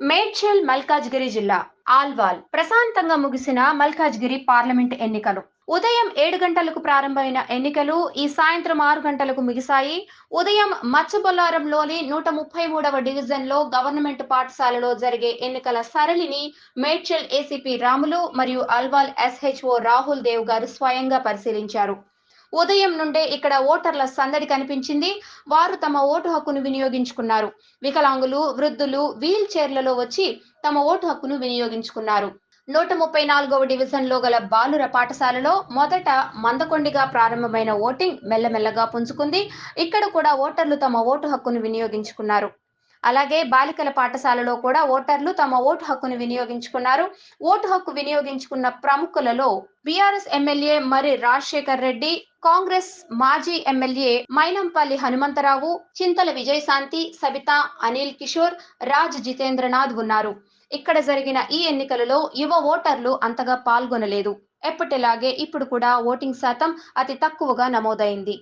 మేడ్చల్ మల్కాజ్గిరి జిల్లా ఆల్వాల్ ప్రశాంతంగా ముగిసిన మల్కాజ్గిరి పార్లమెంట్ ఎన్నికలు. ఉదయం ఏడు గంటలకు ప్రారంభమైన ఎన్నికలు ఈ సాయంత్రం ఆరు గంటలకు ముగిశాయి. ఉదయం మచ్చబొల్లారంలోని నూట ముప్పై మూడవ డివిజన్లో గవర్నమెంట్ పాఠశాలలో జరిగే ఎన్నికల సరళిని మేడ్చల్ ఏసీపీ రాములు మరియు అల్వాల్ ఎస్హెచ్ఓ రాహుల్ దేవ్ గారు స్వయంగా పరిశీలించారు. ఉదయం నుండే ఇక్కడ ఓటర్ల సందడి కనిపించింది. వారు తమ ఓటు హక్కును వినియోగించుకున్నారు. వికలాంగులు వృద్ధులు వీల్ చైర్లలో వచ్చి తమ ఓటు హక్కును వినియోగించుకున్నారు. నూట ముప్పై నాలుగవ డివిజన్లో గల బాలుర పాఠశాలలో మొదట మందకొండిగా ప్రారంభమైన ఓటింగ్ మెల్లమెల్లగా పుంజుకుంది. ఇక్కడ కూడా ఓటర్లు తమ ఓటు హక్కును వినియోగించుకున్నారు. అలాగే బాలికల పాఠశాలలో కూడా ఓటర్లు తమ ఓటు హక్కును వినియోగించుకున్నారు. ఓటు హక్కు వినియోగించుకున్న ప్రముఖులలో బీఆర్ఎస్ ఎమ్మెల్యే మరి రాజశేఖర్ రెడ్డి కాంగ్రెస్ మాజీ ఎమ్మెల్యే మైనంపల్లి హనుమంతరావు చింతల విజయశాంతి సబిత అనిల్ కిషోర్ రాజ్ జితేంద్రనాథ్ ఉన్నారు. ఇక్కడ జరిగిన ఈ ఎన్నికలలో యువ ఓటర్లు అంతగా పాల్గొనలేదు. ఎప్పటిలాగే ఇప్పుడు కూడా ఓటింగ్ శాతం అతి తక్కువగా నమోదైంది.